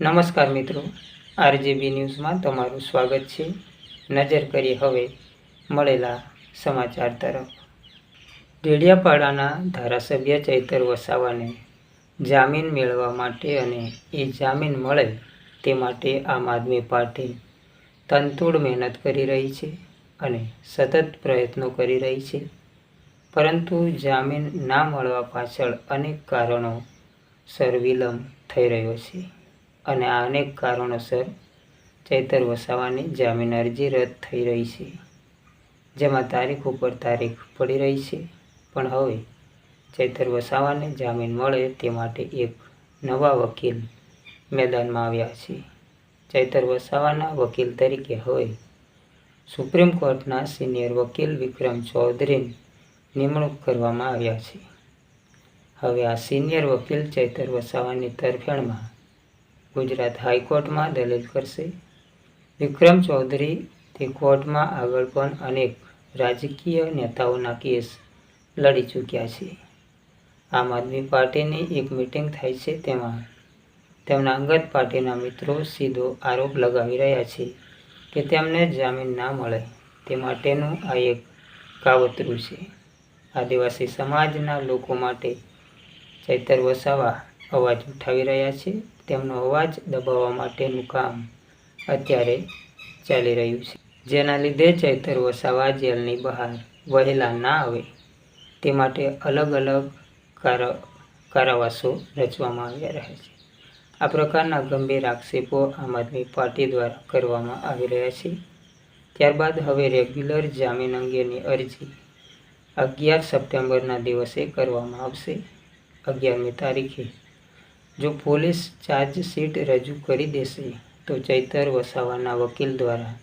નમસ્કાર મિત્રો. આરજીબી ન્યૂઝમાં તમારું સ્વાગત છે. નજર કરીએ હવે મળેલા સમાચાર તરફ. ડેડિયાપાડાના ધારાસભ્ય ચૈતર વસાવાને જામીન મેળવવા માટે અને એ જામીન મળે તે માટે આમ આદમી પાર્ટી તંતુડ મહેનત કરી રહી છે અને સતત પ્રયત્નો કરી રહી છે. પરંતુ જામીન ના મળવા પાછળ અનેક કારણો સરવિલંબ થઈ રહ્યો છે. અને આ અનેક કારણોસર ચૈતર વસાવાની જામીન અરજી રદ થઈ રહી છે. જેમાં તારીખ ઉપર તારીખ પડી રહી છે. પણ હવે ચૈતર વસાવાને જામીન મળે તે માટે એક નવા વકીલ મેદાનમાં આવ્યા છે. ચૈતર વસાવાના વકીલ તરીકે હવે સુપ્રીમ કોર્ટના સિનિયર વકીલ વિક્રમ ચૌધરીની નિમણૂક કરવામાં આવ્યા છે. હવે આ સિનિયર વકીલ ચૈતર વસાવાની તરફેણમાં ગુજરાત હાઈકોર્ટમાં દલીલ કરશે. વિક્રમ ચૌધરી તે કોર્ટમાં આગળ પણ અનેક રાજકીય નેતાઓના કેસ લડી ચૂક્યા છે. આમ આદમી પાર્ટીની એક મિટિંગ થાય છે તેમાં તેમના અંગત પાર્ટીના મિત્રો સીધો આરોપ લગાવી રહ્યા છે કે તેમને જામીન ના મળે. તે માટેનું આ એક કાવતરું છે. આદિવાસી સમાજના લોકો માટે ચૈતર વસાવા અવાજ ઉઠાવી રહ્યા છે. તેમનો અવાજ દબાવવા માટેનું કામ અત્યારે ચાલી રહ્યું છે. જેના લીધે ચૈતર વસાવા જેલની બહાર વહેલા ના આવે. તે માટે અલગ અલગ કાર, કારાવાસો રચવામાં આવ્યા રહે છે. આ પ્રકારના ગંભીર આક્ષેપો આમ આદમી પાર્ટી દ્વારા કરવામાં આવી રહ્યા છે. ત્યારબાદ હવે રેગ્યુલર જામીન અંગેની અરજી અગિયાર સપ્ટેમ્બરના દિવસે કરવામાં આવશે. અગિયારમી તારીખે જો પોલીસ ચાર્જશીટ રજૂ કરી દેશે, તો ચૈતર વસાવાના વકીલ દ્વારા.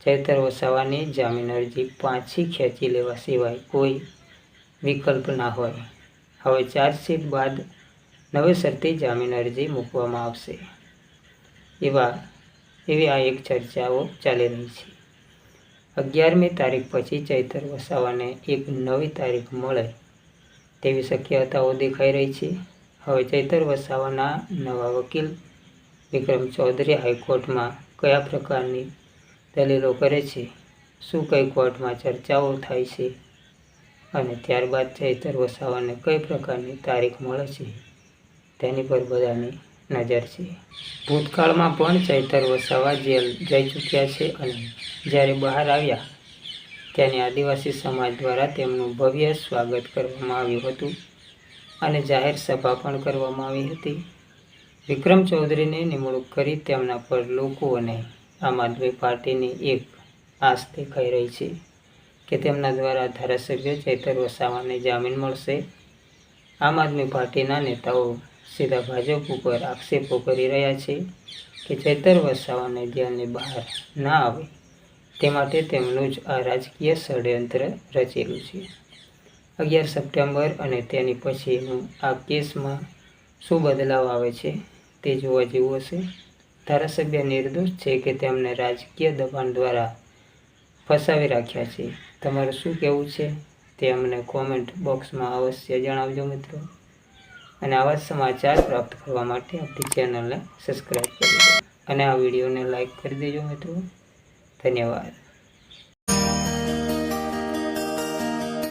ચૈતર વસાવાની જામીન અરજી પાછી ખેંચી લેવા સિવાય કોઈ વિકલ્પ ના હોય. હવે ચાર્જશીટ બાદ નવેસરથી જામીન અરજી મૂકવામાં આવશે. એવા, એવી આ એક ચર્ચાઓ ચાલી રહી છે. અગિયારમી તારીખ પછી ચૈતર વસાવાને એક નવી તારીખ મળે, તેવી શક્યતાઓ દેખાઈ રહી છે. હવે ચૈતર વસાવાના નવા વકીલ વિક્રમ ચૌધરી હાઈકોર્ટમાં કયા પ્રકારની દલીલો કરે છે? શું કઈ કોર્ટમાં ચર્ચાઓ થાય છે? અને ત્યારબાદ ચૈતર વસાવાને કઈ પ્રકારની તારીખ મળે છે? તેની પર બધાની નજર છે. ભૂતકાળમાં પણ ચૈતર વસાવા જેલ જઈ ચૂક્યા છે અને જ્યારે બહાર આવ્યા, ત્યાંની આદિવાસી સમાજ દ્વારા તેમનું ભવ્ય સ્વાગત કરવામાં આવ્યું હતું. અને જાહેર સભા પણ કરવામાં આવી હતી. વિક્રમ ચૌધરીને નિમણૂક કરી તેમના પર લોકો અને આમ આદમી પાર્ટીની એક આશ દેખાઈ રહી છે કે તેમના દ્વારા ધારાસભ્ય ચૈતર વસાવાને જામીન મળશે. આમ આદમી પાર્ટીના નેતાઓ સીધા ભાજપ ઉપર આક્ષેપો કરી રહ્યા છે કે ચૈતર વસાવાને ધ્યાનની બહાર ના આવે. તે માટે તેમનું જ આ રાજકીય ષડયંત્ર રચેલું છે. અગિયાર સપ્ટેમ્બર અને તેની પછીનું આ કેસમાં શું બદલાવ આવે છે તે જોવા જેવું હશે. ધારાસભ્ય નિર્દોષ છે કે તેમને રાજકીય દબાણ દ્વારા ફસાવી રાખ્યા છે. તમારું શું કહેવું છે તે અમને કોમેન્ટ બોક્સમાં અવશ્ય જણાવજો મિત્રો. અને આવા સમાચાર પ્રાપ્ત કરવા માટે આપણી ચેનલને સબસ્ક્રાઈબ કરી અને આ વિડીયોને લાઈક કરી દેજો મિત્રો. ધન્યવાદ.